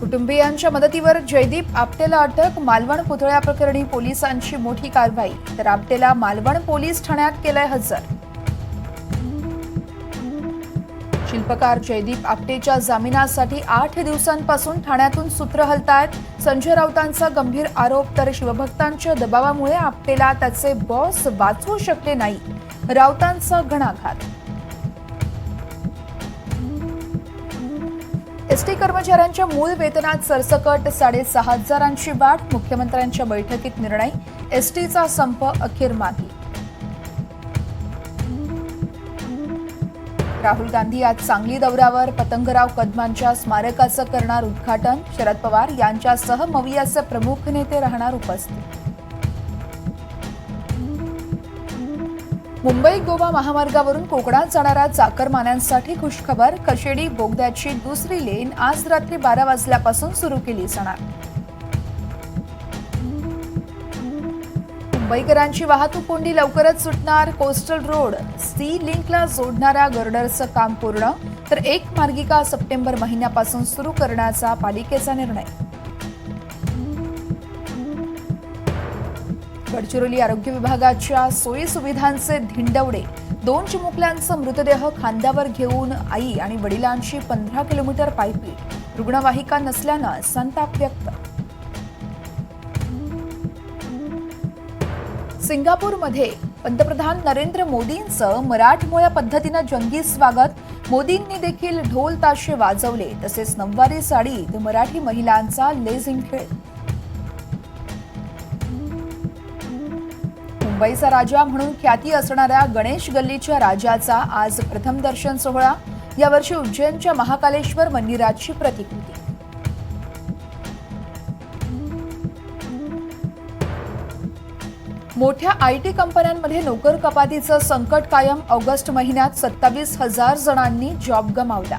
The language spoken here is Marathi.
कुटुंबियांच्या मदतीवर जयदीप आपटेला अटक मालवण पुतळ्या प्रकरणी पोलिसांची मोठी कारवाई. तर आपटेला मालवण पोलीस ठाण्यात केलाय हजर. शिल्पकार जयदीप आपटेच्या जामिनासाठी आठ दिवसांपासून ठाण्यातून सूत्र हलतायत. संजय राऊतांचा गंभीर आरोप तर शिवभक्तांच्या दबावामुळे आपटेला त्याचे बॉस वाचवू शकले नाही. राऊतांचा घणाघात एस टी कर्मचाऱ्यांच्या मूळ वेतनात सरसकट साडेसहा हजारांची वाढ मुख्यमंत्र्यांच्या बैठकीत निर्णय एसटीचा संप अखेर मागे. राहुल गांधी आज सांगली दौऱ्यावर पतंगराव कदमांच्या स्मारकाचं करणार उद्घाटन शरद पवार यांच्यासह मवियाचे प्रमुख नेते राहणार उपस्थित. मुंबई गोवा महामार्गावरून कोकणात जाणाऱ्या चाकरमान्यांसाठी खुशखबर कशेडी बोगद्याची दुसरी लेन आज रात्री बारा वाजल्यापासून सुरू केली जाणार. मुंबईकरांची वाहतूक कोंडी लवकरच सुटणार. कोस्टल रोड सी लिंकला जोडणाऱ्या गर्डरचं काम पूर्ण तर एक मार्गिका सप्टेंबर महिन्यापासून सुरू करण्याचा पालिकेचा निर्णय. गडचिरोली आरोग्य विभागाच्या सोयी सुविधांचे धिंडवडे दोन चिमुकल्यांचा मृतदेह खांद्यावर घेऊन आई आणि वडिलांची पंधरा किलोमीटर पायपी रुग्णवाहिका नसल्यानं संताप व्यक्त. सिंगापूरमध्ये पंतप्रधान नरेंद्र मोदींचं मराठमोळ्या पद्धतीनं जंगी स्वागत. मोदींनी देखील ढोल ताशे वाजवले तसेच नववारी साडीत मराठी महिलांचा लेझिंग खेळ. मुंबईचा राजा म्हणून ख्याती असणाऱ्या गणेश गल्लीच्या राजाचा आज प्रथम दर्शन सोहळा. यावर्षी उज्जैनच्या महाकालेश्वर मंदिराची प्रतिकृती. मोठ्या आय टी कंपन्यांमध्ये नोकर कपातीचं संकट कायम ऑगस्ट महिन्यात सत्तावीस हजार जणांनी जॉब गमावला.